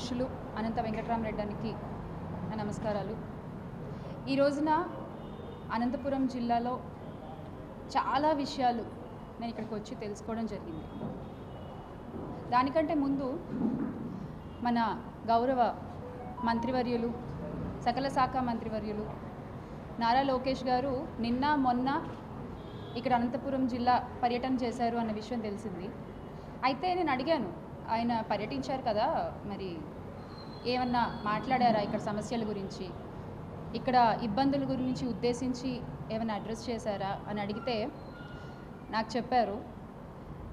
అధ్యక్షులు అనంత వెంకటరామరెడ్డానికి నా నమస్కారాలు. ఈ రోజున అనంతపురం జిల్లాలో చాలా విషయాలు నేను ఇక్కడికి వచ్చి తెలుసుకోవడం జరిగింది. దానికంటే ముందు మన గౌరవ మంత్రివర్యులు సకల శాఖ మంత్రివర్యులు నారా లోకేష్ గారు నిన్న మొన్న ఇక్కడ అనంతపురం జిల్లా పర్యటన చేశారు అన్న విషయం తెలిసింది. అయితే నేను అడిగాను ఆయన పర్యటించారు కదా మరి ఏమన్నా మాట్లాడారా ఇక్కడ సమస్యల గురించి? ఇక్కడ ఇబ్బందుల గురించి ఉద్దేశించి ఏమైనా అడ్రస్ చేశారా అని అడిగితే నాకు చెప్పారు.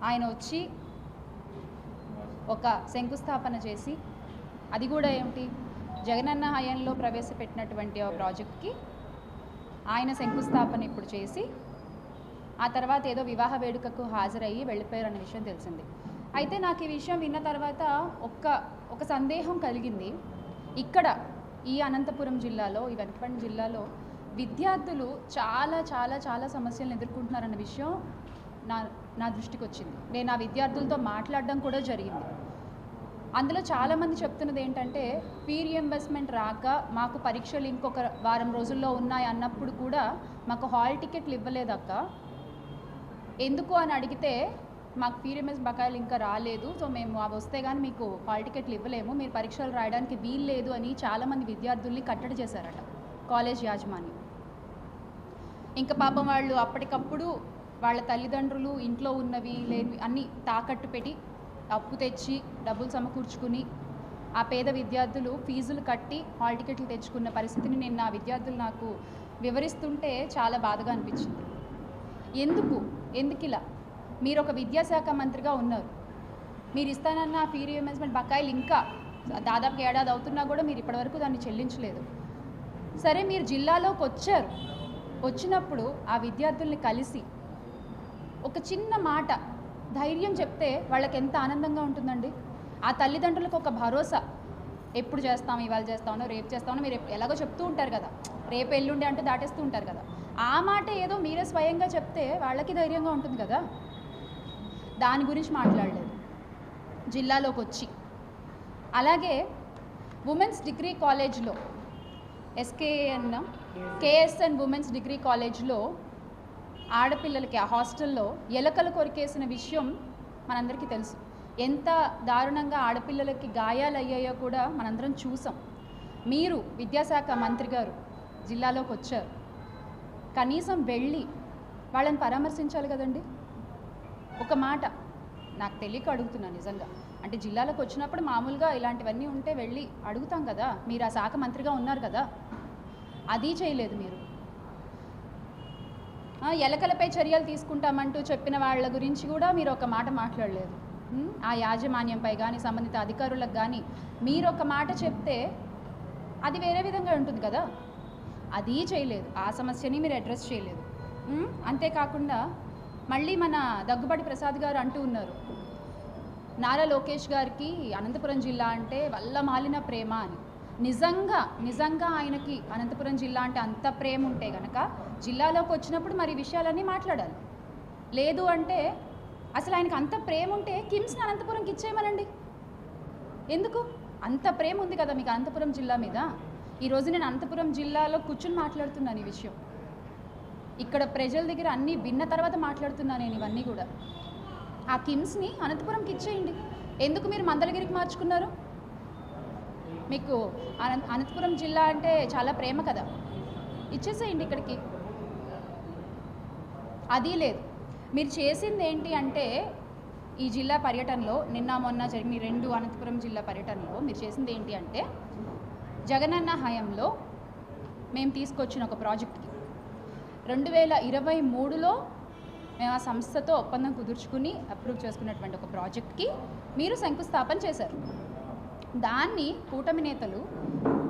ఆయన వచ్చి ఒక శంకుస్థాపన చేసి అది కూడా ఏమిటి? జగనన్న హయాంలో ప్రవేశపెట్టినటువంటి ఆ ప్రాజెక్ట్కి ఆయన శంకుస్థాపన ఇప్పుడు చేసి ఆ తర్వాత ఏదో వివాహ వేడుకకు హాజరయ్యి వెళ్ళిపోయారు అన్న విషయం తెలిసింది. అయితే నాకు ఈ విషయం విన్న తర్వాత ఒక్క ఒక సందేహం కలిగింది. ఇక్కడ ఈ అనంతపురం జిల్లాలో ఈ వెనకపండి జిల్లాలో విద్యార్థులు చాలా చాలా చాలా సమస్యలను ఎదుర్కొంటున్నారన్న విషయం నా నా దృష్టికి వచ్చింది. నేను ఆ విద్యార్థులతో మాట్లాడడం కూడా జరిగింది. అందులో చాలామంది చెప్తున్నది ఏంటంటే ఫీ రియంబర్స్మెంట్ రాక మాకు పరీక్షలు ఇంకొక వారం రోజుల్లో ఉన్నాయి అన్నప్పుడు కూడా మాకు హాల్ టికెట్లు ఇవ్వలేదక్క. ఎందుకు? అని అడిగితే మాకు ఫీ బకాయిలు ఇంకా రాలేదు. సో మేము అవి వస్తే కానీ మీకు హాల్ టికెట్లు ఇవ్వలేము. మీరు పరీక్షలు రాయడానికి వీలు లేదు అని చాలామంది విద్యార్థుల్ని కట్టడి చేశారట. కాలేజ్ యాజమాన్యం. ఇంకా పాపం వాళ్ళు అప్పటికప్పుడు వాళ్ళ తల్లిదండ్రులు ఇంట్లో ఉన్నవి లేని అన్నీ తాకట్టు పెట్టి అప్పు తెచ్చి డబ్బులు సమకూర్చుకుని ఆ పేద విద్యార్థులు ఫీజులు కట్టి హాల్ టికెట్లు తెచ్చుకున్న పరిస్థితిని నేను నా విద్యార్థులు నాకు వివరిస్తుంటే చాలా బాధగా అనిపించింది. ఎందుకు? ఎందుకు ఇలా మీరు ఒక విద్యాశాఖ మంత్రిగా ఉన్నారు. మీరు ఇస్తానన్న ఫీ రియంబర్స్మెంట్ బకాయిలు ఇంకా దాదాపు ఏడాది అవుతున్నా కూడా మీరు ఇప్పటివరకు దాన్ని చెల్లించలేదు. సరే మీరు జిల్లాలోకి వచ్చారు వచ్చినప్పుడు ఆ విద్యార్థుల్ని కలిసి ఒక చిన్న మాట ధైర్యం చెప్తే వాళ్ళకి ఎంత ఆనందంగా ఉంటుందండి? ఆ తల్లిదండ్రులకు ఒక భరోసా. ఎప్పుడు చేస్తాం ఇవాళ చేస్తామో రేపు చేస్తామో మీరు ఎలాగో చెప్తూ ఉంటారు కదా. రేపు ఎల్లుండి అంటూ దాటేస్తూ ఉంటారు కదా. ఆ మాట ఏదో మీరే స్వయంగా చెప్తే వాళ్ళకి ధైర్యంగా ఉంటుంది కదా. దాని గురించి మాట్లాడలేదు. జిల్లాలోకి వచ్చి అలాగే ఉమెన్స్ డిగ్రీ కాలేజ్లో ఎస్కేఎన్ కేఎస్ఎన్ ఉమెన్స్ డిగ్రీ కాలేజ్లో ఆడపిల్లలకి ఆ హాస్టల్లో ఎలకలు కొరికేసిన విషయం మనందరికీ తెలుసు. ఎంత దారుణంగా ఆడపిల్లలకి గాయాలు అయ్యాయో కూడా మనందరం చూసాం. మీరు విద్యాశాఖ మంత్రి గారు జిల్లాలోకి వచ్చారు కనీసం వెళ్ళి వాళ్ళని పరామర్శించాలి కదండి? ఒక మాట నాకు తెలియక అడుగుతున్నా నిజంగా. అంటే జిల్లాలకు వచ్చినప్పుడు మామూలుగా ఇలాంటివన్నీ ఉంటే వెళ్ళి అడుగుతాం కదా మీరు ఆ శాఖ మంత్రిగా ఉన్నారు కదా. అది చేయలేదు మీరు. ఎలకలపై చర్యలు తీసుకుంటామంటూ చెప్పిన వాళ్ళ గురించి కూడా మీరు ఒక మాట మాట్లాడలేదు. ఆ యాజమాన్యంపై కానీ సంబంధిత అధికారులకు కానీ మీరు ఒక మాట చెప్తే అది వేరే విధంగా ఉంటుంది కదా. అది చేయలేదు. ఆ సమస్యని మీరు అడ్రస్ చేయలేదు. అంతేకాకుండా మళ్ళీ మన దగ్గుబాటి ప్రసాద్ గారు అంటూ ఉన్నారు నారా లోకేష్ గారికి అనంతపురం జిల్లా అంటే వల్ల మాలిన ప్రేమ అని. నిజంగా నిజంగా ఆయనకి అనంతపురం జిల్లా అంటే అంత ప్రేమ ఉంటే గనక జిల్లాలోకి వచ్చినప్పుడు మరి ఈ విషయాలన్నీ మాట్లాడాలి. లేదు అంటే అసలు ఆయనకి అంత ప్రేమ ఉంటే కిమ్స్ని అనంతపురంకి ఇచ్చేయమనండి. ఎందుకు? అంత ప్రేమ ఉంది కదా మీకు అనంతపురం జిల్లా మీద? ఈరోజు నేను అనంతపురం జిల్లాలో కూర్చుని మాట్లాడుతున్నాను ఈ విషయం. ఇక్కడ ప్రజల దగ్గర అన్నీ విన్న తర్వాత మాట్లాడుతున్నాను నేను ఇవన్నీ కూడా. ఆ కిమ్స్ని అనంతపురంకి ఇచ్చేయండి. ఎందుకు మీరు మందలగిరికి మార్చుకున్నారు? మీకు అనంత అనంతపురం జిల్లా అంటే చాలా ప్రేమ కదా. ఇచ్చేసేయండి ఇక్కడికి. అది లేదు. మీరు చేసింది ఏంటి అంటే ఈ జిల్లా పర్యటనలో నిన్న మొన్న జరిగిన రెండు అనంతపురం జిల్లా పర్యటనలో మీరు చేసింది ఏంటి అంటే జగనన్న హయాంలో మేము తీసుకొచ్చిన ఒక ప్రాజెక్ట్కి రెండు వేల ఇరవై మూడులో మేము ఆ సంస్థతో ఒప్పందం కుదుర్చుకుని అప్రూవ్ చేసుకున్నటువంటి ఒక ప్రాజెక్ట్కి మీరు శంకుస్థాపన చేశారు. దాన్ని కూటమి నేతలు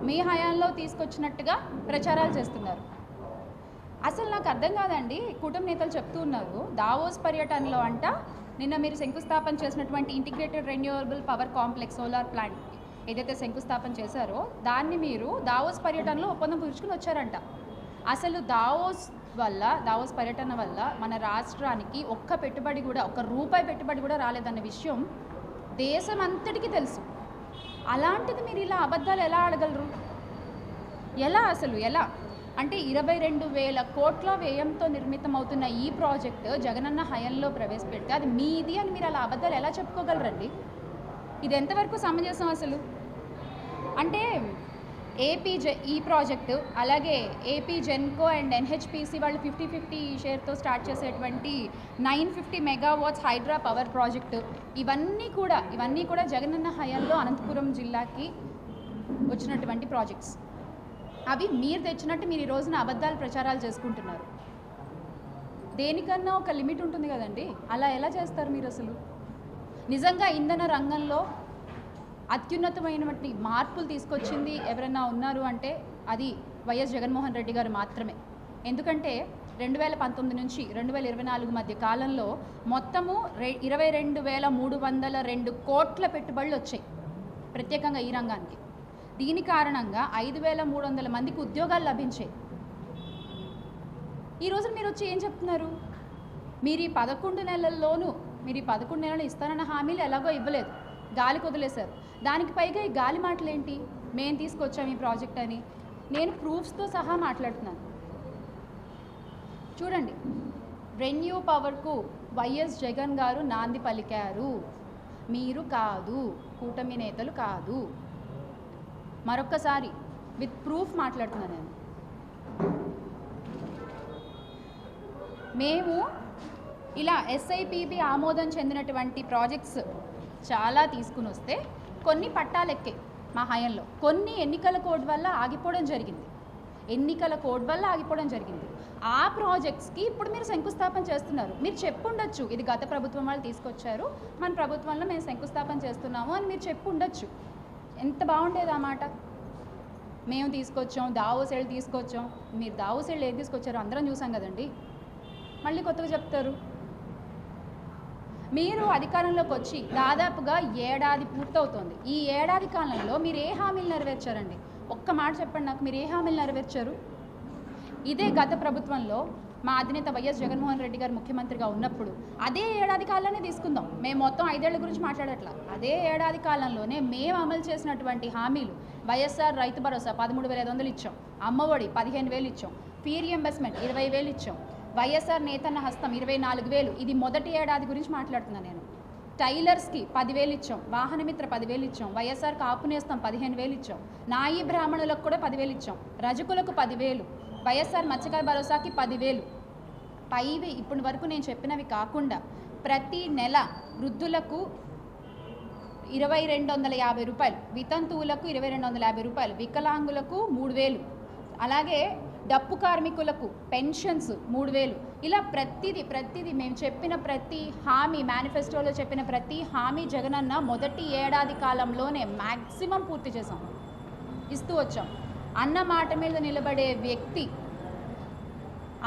మీ హయాంలో తీసుకొచ్చినట్టుగా ప్రచారాలు చేస్తున్నారు. అసలు నాకు అర్థం కాదండి కూటమి నేతలు చెప్తూ ఉన్నారు దావోస్ పర్యటనలో అంట నిన్న మీరు శంకుస్థాపన చేసినటువంటి integrated renewable power complex solar plant ఏదైతే శంకుస్థాపన చేశారో దాన్ని మీరు దావోస్ పర్యటనలో ఒప్పందం కుదుర్చుకుని వచ్చారంట. అసలు దావోస్ వల్ల దావోస్ పర్యటన వల్ల మన రాష్ట్రానికి ఒక్క పెట్టుబడి కూడా ఒక్క రూపాయి పెట్టుబడి కూడా రాలేదన్న విషయం దేశం అంతటికీ తెలుసు. అలాంటిది మీరు ఇలా అబద్ధాలు ఎలా ఆడగలరు? ఎలా అసలు ఎలా? అంటే ఇరవై రెండు వేల కోట్ల వ్యయంతో నిర్మితమవుతున్న ఈ ప్రాజెక్టు జగనన్న హయంలో ప్రవేశపెడితే అది మీది అని మీరు అలా అబద్ధాలు ఎలా చెప్పుకోగలరండి? ఇది ఎంతవరకు సమంజసం అసలు? అంటే ఏపీ జె ఈ ప్రాజెక్టు అలాగే ఏపీ జెన్కో అండ్ ఎన్హెచ్పిసి వాళ్ళు ఫిఫ్టీ ఫిఫ్టీ షేర్తో స్టార్ట్ చేసేటువంటి nine fifty megawatts hydro power project ఇవన్నీ కూడా ఇవన్నీ కూడా జగనన్న హయాంలో అనంతపురం జిల్లాకి వచ్చినటువంటి ప్రాజెక్ట్స్ అవి మీరు తెచ్చినట్టు మీరు ఈ రోజున అబద్ధాలు ప్రచారాలు చేసుకుంటున్నారు. దేనికన్నా ఒక లిమిట్ ఉంటుంది కదండి? అలా ఎలా చేస్తారు మీరు అసలు? నిజంగా ఇంధన రంగంలో అత్యున్నతమైనటువంటి మార్పులు తీసుకొచ్చింది ఎవరైనా ఉన్నారు అంటే అది వైఎస్ జగన్మోహన్ రెడ్డి గారు మాత్రమే. ఎందుకంటే రెండు వేల పంతొమ్మిది నుంచి రెండు వేల ఇరవై నాలుగు మధ్య కాలంలో మొత్తము రె ఇరవై రెండు వేల మూడు వందల రెండు కోట్ల పెట్టుబడులు వచ్చాయి ప్రత్యేకంగా ఈ రంగానికి. దీని కారణంగా ఐదు వేల మూడు వందల మందికి ఉద్యోగాలు లభించాయి. ఈ రోజు మీరు వచ్చి ఏం చెప్తున్నారు? మీరు ఈ పదకొండు నెలల్లోనూ మీరు ఈ పదకొండు నెలలు ఇస్తానన్న హామీలు ఎలాగో ఇవ్వలేదు. గాలి కుదిలేశారు. దానికి పైగా ఈ గాలి మాటలు ఏంటి మేము తీసుకొచ్చాము ఈ ప్రాజెక్ట్ అని. నేను ప్రూఫ్స్తో సహా మాట్లాడుతున్నాను. చూడండి. రెన్యూ పవర్కు వైఎస్ జగన్ గారు నాంది పలికారు. మీరు కాదు కూటమి నేతలు కాదు. మరొక్కసారి విత్ ప్రూఫ్ మాట్లాడుతున్నాను నేను. మేము ఇలా ఎస్ఐపిబి ఆమోదం చెందినటువంటి ప్రాజెక్ట్స్ చాలా తీసుకుని వస్తే కొన్ని పట్టాలెక్కాయి మా హయంలో. కొన్ని ఎన్నికల కోడ్ వల్ల ఆగిపోవడం జరిగింది. ఎన్నికల కోడ్ వల్ల ఆగిపోవడం జరిగింది. ఆ ప్రాజెక్ట్స్కి ఇప్పుడు మీరు శంకుస్థాపన చేస్తున్నారు. మీరు చెప్పుండొచ్చు ఇది గత ప్రభుత్వం వాళ్ళు తీసుకొచ్చారు. మన ప్రభుత్వంలో మేము శంకుస్థాపన చేస్తున్నాము అని మీరు చెప్పుండొచ్చు. ఎంత బాగుండేది ఆ మాట? మేము తీసుకొచ్చాం దావోసేళ్ళు తీసుకొచ్చాం. మీరు దావోసేళ్ళు ఏం తీసుకొచ్చారో అందరం చూసాం కదండి. మళ్ళీ కొత్తగా చెప్తారు. మీరు అధికారంలోకి వచ్చి దాదాపుగా ఏడాది పూర్తవుతోంది. ఈ ఏడాది కాలంలో మీరు ఏ హామీలు నెరవేర్చారండి? ఒక్క మాట చెప్పండి నాకు. మీరు ఏ హామీలు నెరవేర్చారు? ఇదే గత ప్రభుత్వంలో మా అధినేత వైఎస్ జగన్మోహన్ రెడ్డి గారు ముఖ్యమంత్రిగా ఉన్నప్పుడు అదే ఏడాది కాలంలోనే తీసుకుందాం. మేము మొత్తం ఐదేళ్ళ గురించి మాట్లాడట్లా. అదే ఏడాది కాలంలోనే మేము అమలు చేసినటువంటి హామీలు వైఎస్ఆర్ రైతు భరోసా పదమూడు వేల ఐదు వందలు ఇచ్చాం. అమ్మఒడి పదిహేను వేలు ఇచ్చాం. ఫీ రియంబర్స్మెంట్ ఇరవై వేలు ఇచ్చాం. వైఎస్ఆర్ నేతన్న హస్తం ఇరవై నాలుగు వేలు. ఇది మొదటి ఏడాది గురించి మాట్లాడుతున్నాను నేను. టైలర్స్కి పదివేలు ఇచ్చాం. వాహనమిత్ర పదివేలు ఇచ్చాం. వైఎస్ఆర్ కాపునేస్తాం పదిహేను వేలు ఇచ్చాం. నాయి బ్రాహ్మణులకు కూడా పదివేలు ఇచ్చాం. రజకులకు పదివేలు. వైఎస్ఆర్ మత్స్యకార భరోసాకి పదివేలు. పైవి ఇప్పటి వరకు నేను చెప్పినవి కాకుండా ప్రతి నెల వృద్ధులకు ఇరవై రెండు వందల యాభై రూపాయలు వితంతువులకు ఇరవై రెండు వందల యాభై రూపాయలు వికలాంగులకు మూడు వేలు. అలాగే డప్పు కార్మికులకు పెన్షన్స్ మూడు వేలు. ఇలా ప్రతిదీ ప్రతిదీ మేము చెప్పిన ప్రతి హామీ మేనిఫెస్టోలో చెప్పిన ప్రతి హామీ జగనన్న మొదటి ఏడాది కాలంలోనే మ్యాక్సిమం పూర్తి చేసాం ఇస్తూ వచ్చాం. అన్న మాట మీద నిలబడే వ్యక్తి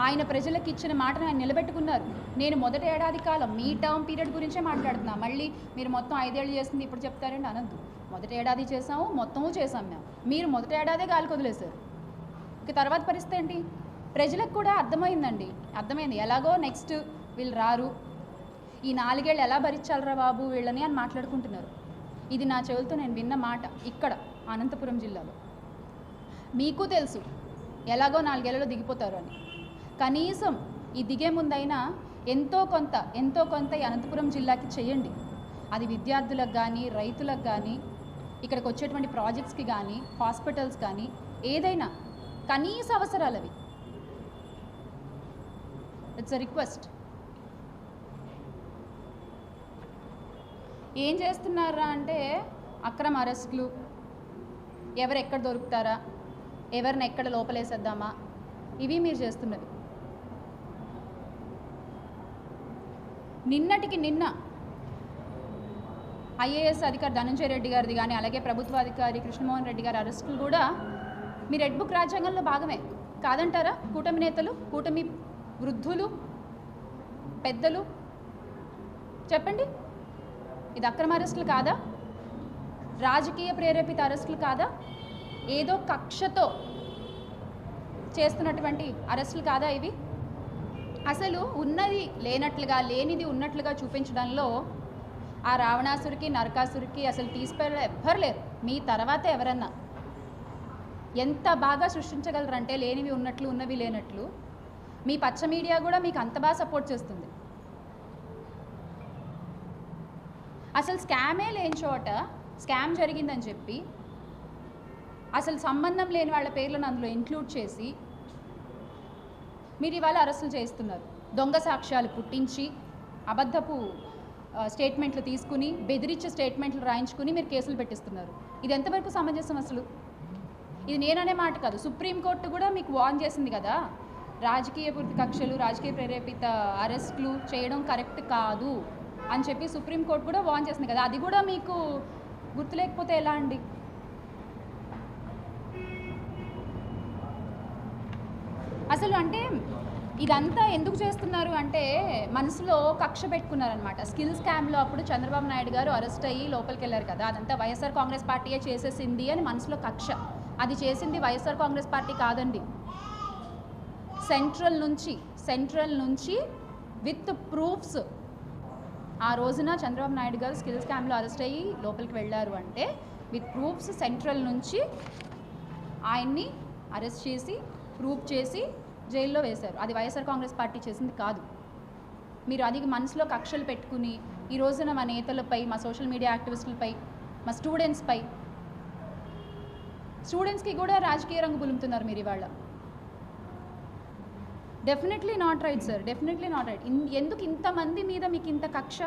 ఆయన ప్రజలకు ఇచ్చిన మాటను ఆయన నిలబెట్టుకున్నారు. నేను మొదటి ఏడాది కాలం మీ టర్మ్ పీరియడ్ గురించే మాట్లాడుతున్నా. మళ్ళీ మీరు మొత్తం ఐదేళ్ళు చేసింది ఇప్పుడు చెప్తారండి అనద్దు. మొదటి ఏడాది చేసాము మొత్తము చేసాం మేము. మీరు మొదటి ఏడాదే గాలి కొదిలేశారు. ఇక తర్వాత పరిస్థితి ఏంటి? ప్రజలకు కూడా అర్థమైందండి. అర్థమైంది. ఎలాగో నెక్స్ట్ వీళ్ళు రారు. ఈ నాలుగేళ్ళు ఎలా భరించాలరా బాబు వీళ్ళని అని మాట్లాడుకుంటున్నారు. ఇది నా చెవులతో నేను విన్న మాట ఇక్కడ అనంతపురం జిల్లాలో. మీకు తెలుసు ఎలాగో నాలుగేళ్ళలో దిగిపోతారు అని. కనీసం ఈ దిగే ముందైనా ఎంతో కొంత ఎంతో కొంత ఈ అనంతపురం జిల్లాకి చేయండి. అది విద్యార్థులకు కానీ రైతులకు కానీ ఇక్కడికి వచ్చేటువంటి ప్రాజెక్ట్స్కి కానీ హాస్పిటల్స్ కానీ ఏదైనా కనీస అవసరాలు అవి ఇట్స్ రిక్వెస్ట్ ఏం చేస్తున్నారా అంటే అక్రమ అరెస్టులు. ఎవరు ఎక్కడ దొరుకుతారా? ఎవరిని ఎక్కడ లోపలేసేద్దామా? ఇవి మీరు చేస్తున్నది. నిన్నటికి నిన్న ఐఏఎస్ అధికారి ధనంజయ రెడ్డి గారిది కానీ అలాగే ప్రభుత్వాధికారి కృష్ణమోహన్ రెడ్డి గారి అరెస్టులు కూడా మీ రెడ్ బుక్ రాజ్యాంగంలో భాగమే. కాదంటారా? కూటమి నేతలు కూటమి వృద్ధులు పెద్దలు. చెప్పండి. ఇది అక్రమ అరెస్టులు కాదా? రాజకీయ ప్రేరేపిత అరెస్టులు కాదా? ఏదో కక్షతో చేస్తున్నటువంటి అరెస్టులు కాదా ఇవి? అసలు ఉన్నది లేనట్లుగా లేనిది ఉన్నట్లుగా చూపించడంలో ఆ రావణాసురికి నరకాసురికి అసలు తీసిపోయే ఎవ్వరు లేరు. మీ తర్వాత ఎవరన్నా? ఎంత బాగా సృష్టించగలరంటే లేనివి ఉన్నట్లు ఉన్నవి లేనట్లు మీ పచ్చ మీడియా కూడా మీకు అంత బాగా సపోర్ట్ చేస్తుంది. అసలు స్కామే లేని చోట స్కామ్ జరిగిందని చెప్పి అసలు సంబంధం లేని వాళ్ళ పేర్లను అందులో ఇంక్లూడ్ చేసి మీరు ఇవాళ అరెస్టులు చేస్తున్నారు. దొంగ సాక్ష్యాలు పుట్టించి అబద్ధపు స్టేట్మెంట్లు తీసుకుని బెదిరించే స్టేట్మెంట్లు రాయించుకుని మీరు కేసులు పెట్టిస్తున్నారు. ఇది ఎంతవరకు సమంజసం అసలు? ఇది నేననే మాట కాదు. సుప్రీంకోర్టు కూడా మీకు వార్న్ చేసింది కదా? రాజకీయ పూర్తి కక్షలు రాజకీయ ప్రేరేపిత అరెస్టులు చేయడం కరెక్ట్ కాదు అని చెప్పి సుప్రీంకోర్టు కూడా వార్న్ చేసింది కదా? అది కూడా మీకు గుర్తులేకపోతే ఎలా అండి? అసలు అంటే ఇదంతా ఎందుకు చేస్తున్నారు అంటే మనసులో కక్ష పెట్టుకున్నారనమాట స్కిల్ స్కామ్లో అప్పుడు చంద్రబాబు నాయుడు గారు అరెస్ట్ అయ్యి లోపలికి వెళ్ళారు కదా? అదంతా వైఎస్ఆర్ కాంగ్రెస్ పార్టీయే చేసేసింది అని మనసులో కక్ష. అది చేసింది వైఎస్ఆర్ కాంగ్రెస్ పార్టీ కాదండి. సెంట్రల్ నుంచి సెంట్రల్ నుంచి విత్ ప్రూఫ్స్. ఆ రోజున చంద్రబాబు నాయుడు గారు స్కిల్ స్కామ్లో అరెస్ట్ అయ్యి లోపలికి వెళ్ళారు అంటే విత్ ప్రూఫ్స్ సెంట్రల్ నుంచి ఆయన్ని అరెస్ట్ చేసి ప్రూఫ్ చేసి జైల్లో వేశారు. అది వైఎస్ఆర్ కాంగ్రెస్ పార్టీ చేసింది కాదు. మీరు అది మనసులో కక్షలు పెట్టుకుని ఈ రోజున మా నేతలపై మా సోషల్ మీడియా యాక్టివిస్టులపై మా స్టూడెంట్స్పై స్టూడెంట్స్కి కూడా రాజకీయ రంగు పులుముతున్నారు మీరు ఇవాళ. Definitely not right sir definitely not right ఎందుకు ఇంతమంది మీద మీకు ఇంత కక్ష?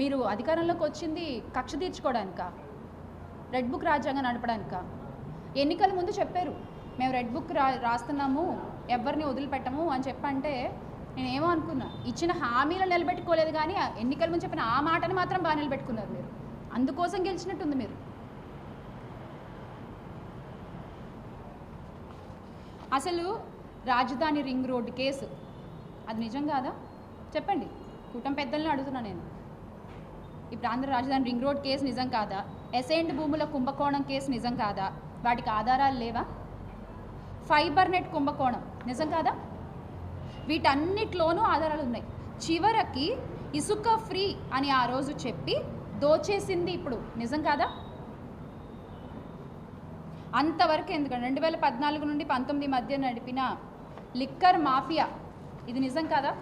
మీరు అధికారంలోకి వచ్చింది కక్ష తీర్చుకోవడానికా రెడ్ బుక్ రాజ్యాంగం నడపడానికా? ఎన్నికల ముందు చెప్పారు. మేము రెడ్ బుక్ రా రాస్తున్నాము ఎవరిని వదిలిపెట్టము అని చెప్పంటే నేనేమో అనుకున్నా. ఇచ్చిన హామీలు నిలబెట్టుకోలేదు కానీ ఆ ఎన్నికల ముందు చెప్పిన ఆ మాటను మాత్రం బాగా నిలబెట్టుకున్నారు మీరు. అందుకోసం గెలిచినట్టుంది మీరు. అసలు రాజధాని రింగ్ రోడ్ కేసు. అది నిజం కాదా? చెప్పండి. కూటమి పెద్దల్ని అడుగుతున్నా నేను. ఇప్పుడు ఆంధ్ర రాజధాని రింగ్ రోడ్ కేసు నిజం కాదా? ఎసైన్డ్ భూముల కుంభకోణం కేసు నిజం కాదా? వాటికి ఆధారాలు లేవా? ఫైబర్ నెట్ కుంభకోణం నిజం కాదా? వీటన్నిటిలోనూ ఆధారాలు ఉన్నాయి. చివరికి ఇసుక ఫ్రీ అని ఆ రోజు చెప్పి దోచేసింది ఇప్పుడు. నిజం కాదా? అంతవరకు ఎందుకంటే రెండు వేల పద్నాలుగు నుండి పంతొమ్మిది మధ్య నడిపిన లిక్కర్ మాఫియా. ఇది నిజం కాదా?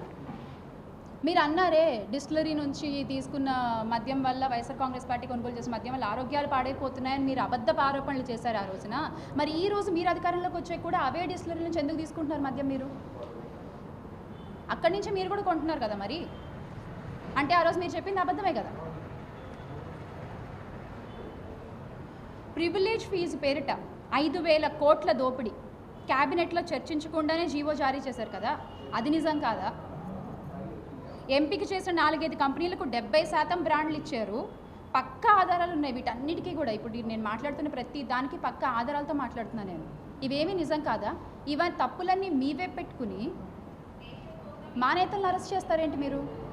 మీరు అన్నారే డిస్టిలరీ నుంచి తీసుకున్న మద్యం వల్ల వైఎస్ఆర్ కాంగ్రెస్ పార్టీ కొనుగోలు చేసిన మద్యం వల్ల ఆరోగ్యాలు పాడైపోతున్నాయని మీరు అబద్ధపు ఆరోపణలు చేశారు ఆ రోజున. మరి ఈ రోజు మీరు అధికారంలోకి వచ్చే కూడా అవే డిస్టిలరీ నుంచి ఎందుకు తీసుకుంటున్నారు మద్యం మీరు? అక్కడి నుంచి మీరు కూడా కొంటున్నారు కదా మరి? అంటే ఆ రోజు మీరు చెప్పింది అబద్ధమే కదా? ప్రివిలేజ్ ఫీజు పేరిట ఐదు వేల కోట్ల దోపిడీ. క్యాబినెట్లో చర్చించకుండానే జీవో జారీ చేశారు కదా? అది నిజం కాదా? ఎంపిక చేసిన నాలుగైదు కంపెనీలకు డెబ్బై శాతం బ్రాండ్లు ఇచ్చారు. పక్కా ఆధారాలు ఉన్నాయి. వీటన్నిటికీ కూడా ఇప్పుడు నేను మాట్లాడుతున్న ప్రతి దానికి పక్కా ఆధారాలతో మాట్లాడుతున్నాను నేను. ఇవేమీ నిజం కాదా? ఇవన్నీ తప్పులన్నీ మీవే పెట్టుకుని మా నేతలను అరెస్ట్ చేస్తారేంటి మీరు?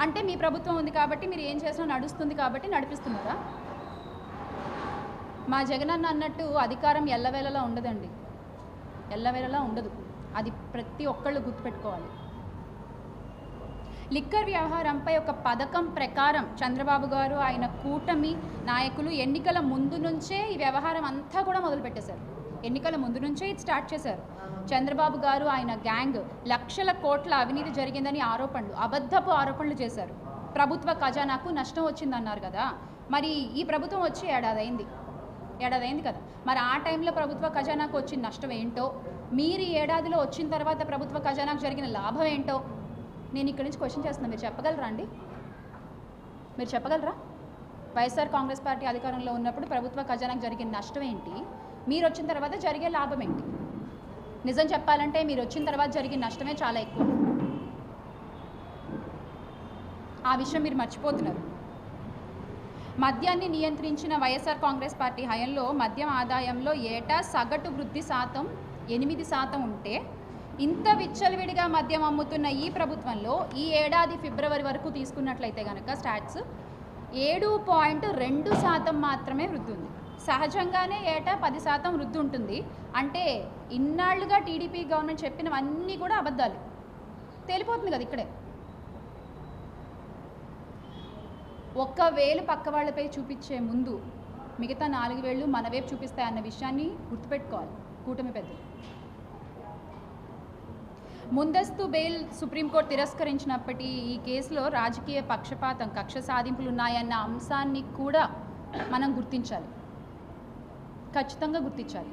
అంటే మీ ప్రభుత్వం ఉంది కాబట్టి మీరు ఏం చేసినా నడుస్తుంది కాబట్టి నడిపిస్తున్నారా? మా జగనన్న అన్నట్టు అధికారం ఎల్లవేళలా ఉండదండి. ఎల్లవేళలా ఉండదు. అది ప్రతి ఒక్కళ్ళు గుర్తుపెట్టుకోవాలి. లిక్కర్ వ్యవహారంపై ఒక పథకం ప్రకారం చంద్రబాబు గారు ఆయన కూటమి నాయకులు ఎన్నికల ముందు నుంచే ఈ వ్యవహారం అంతా కూడా మొదలుపెట్టేశారు. ఎన్నికల ముందు నుంచే ఇది స్టార్ట్ చేశారు. చంద్రబాబు గారు ఆయన గ్యాంగ్ లక్షల కోట్ల అవినీతి జరిగిందని ఆరోపణలు అబద్ధపు ఆరోపణలు చేశారు. ప్రభుత్వ ఖజానాకు నష్టం వచ్చిందన్నారు కదా. మరి ఈ ప్రభుత్వం వచ్చి ఏడాది అయింది ఏడాది అయింది కదా. మరి ఆ టైంలో ప్రభుత్వ ఖజానాకు వచ్చిన నష్టం ఏంటో మీరు ఈ ఏడాదిలో వచ్చిన తర్వాత ప్రభుత్వ ఖజానాకు జరిగిన లాభం ఏంటో నేను ఇక్కడి నుంచి క్వశ్చన్ చేస్తున్నా. మీరు చెప్పగలరా అండి? మీరు చెప్పగలరా? వైఎస్ఆర్ కాంగ్రెస్ పార్టీ అధికారంలో ఉన్నప్పుడు ప్రభుత్వ ఖజానాకు జరిగిన నష్టం ఏంటి? మీరు వచ్చిన తర్వాత జరిగే లాభం ఏంటి? నిజం చెప్పాలంటే మీరు వచ్చిన తర్వాత జరిగిన నష్టమే చాలా ఎక్కువ. ఆ విషయం మీరు మర్చిపోతున్నారు. మద్యాన్ని నియంత్రించిన వైఎస్ఆర్ కాంగ్రెస్ పార్టీ హయంలో మద్యం ఆదాయంలో ఏటా సగటు వృద్ధి శాతం ఎనిమిది శాతం ఉంటే ఇంత విచ్చలవిడిగా మద్యం అమ్ముతున్న ఈ ప్రభుత్వంలో ఈ ఏడాది ఫిబ్రవరి వరకు తీసుకున్నట్లయితే కనుక స్టాట్స్ ఏడు పాయింట్ రెండు శాతం మాత్రమే వృద్ధి ఉంది. సహజంగానే ఏటా పది శాతం వృద్ధి ఉంటుంది. అంటే ఇన్నాళ్ళుగా టీడీపీ గవర్నమెంట్ చెప్పినవన్నీ కూడా అబద్ధాలు. తేలిపోతుంది కదా ఇక్కడే. ఒక్క వేలు పక్క వాళ్ళపై చూపించే ముందు మిగతా నాలుగు వేళ్ళు మన వైపు చూపిస్తాయి అన్న విషయాన్ని గుర్తుపెట్టుకోవాలి. కూటమి పెద్దలు. ముందస్తు బెయిల్ సుప్రీంకోర్టు తిరస్కరించినప్పటి ఈ కేసులో రాజకీయ పక్షపాతం కక్ష సాధింపులు ఉన్నాయన్న అంశాన్ని కూడా మనం గుర్తించాలి. ఖచ్చితంగా గుర్తించాలి.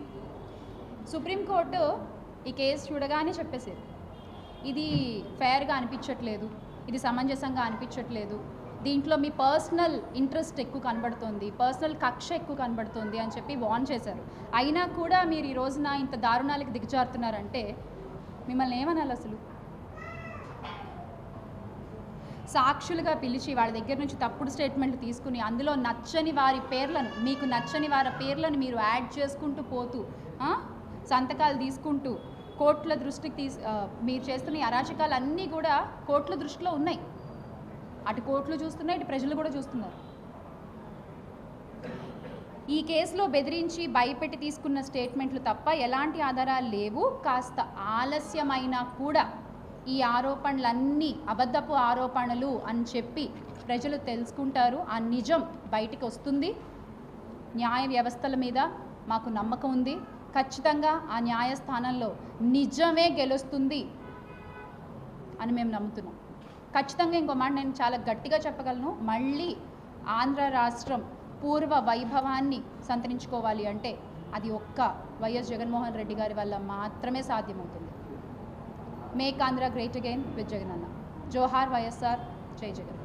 సుప్రీంకోర్టు ఈ కేసు చూడగానే చెప్పేసేది ఇది ఫేర్గా అనిపించట్లేదు ఇది సమంజసంగా అనిపించట్లేదు దీంట్లో మీ పర్సనల్ ఇంట్రెస్ట్ ఎక్కువ కనబడుతుంది పర్సనల్ కక్ష ఎక్కువ కనబడుతుంది అని చెప్పి వార్న్ చేశారు. అయినా కూడా మీరు ఈ రోజున ఇంత దారుణాలకు దిగజారుతున్నారంటే మిమ్మల్ని ఏమనాలి అసలు? సాక్షులుగా పిలిచి వాళ్ళ దగ్గర నుంచి తప్పుడు స్టేట్మెంట్లు తీసుకుని అందులో నచ్చని వారి పేర్లను మీకు నచ్చని వారి పేర్లను మీరు యాడ్ చేసుకుంటూ పోతూ సంతకాలు తీసుకుంటూ కోర్టుల దృష్టికి తీసు మీరు చేస్తున్న అరాచకాలు అన్నీ కూడా కోర్టుల దృష్టిలో ఉన్నాయి. అటు కోర్టులు చూస్తున్నాయి ఇటు ప్రజలు కూడా చూస్తున్నారు. ఈ కేసులో బెదిరించి భయపెట్టి తీసుకున్న స్టేట్మెంట్లు తప్ప ఎలాంటి ఆధారాలు లేవు. కాస్త ఆలస్యమైనా కూడా ఈ ఆరోపణలన్నీ అబద్ధపు ఆరోపణలు అని చెప్పి ప్రజలు తెలుసుకుంటారు. ఆ నిజం బయటికి వస్తుంది. న్యాయ వ్యవస్థల మీద మాకు నమ్మకం ఉంది. ఖచ్చితంగా ఆ న్యాయస్థానంలో నిజమే గెలుస్తుంది అని మేము నమ్ముతున్నాం. ఖచ్చితంగా ఇంకో మాట నేను చాలా గట్టిగా చెప్పగలను. మళ్ళీ ఆంధ్ర రాష్ట్రం పూర్వ వైభవాన్ని సంతరించుకోవాలి అంటే అది ఒక్క వైఎస్ జగన్మోహన్ రెడ్డి గారి వల్ల మాత్రమే సాధ్యమవుతుంది. Make Andhra great again with Jagananna జోహార్ వైఎస్ఆర్ జై జగన్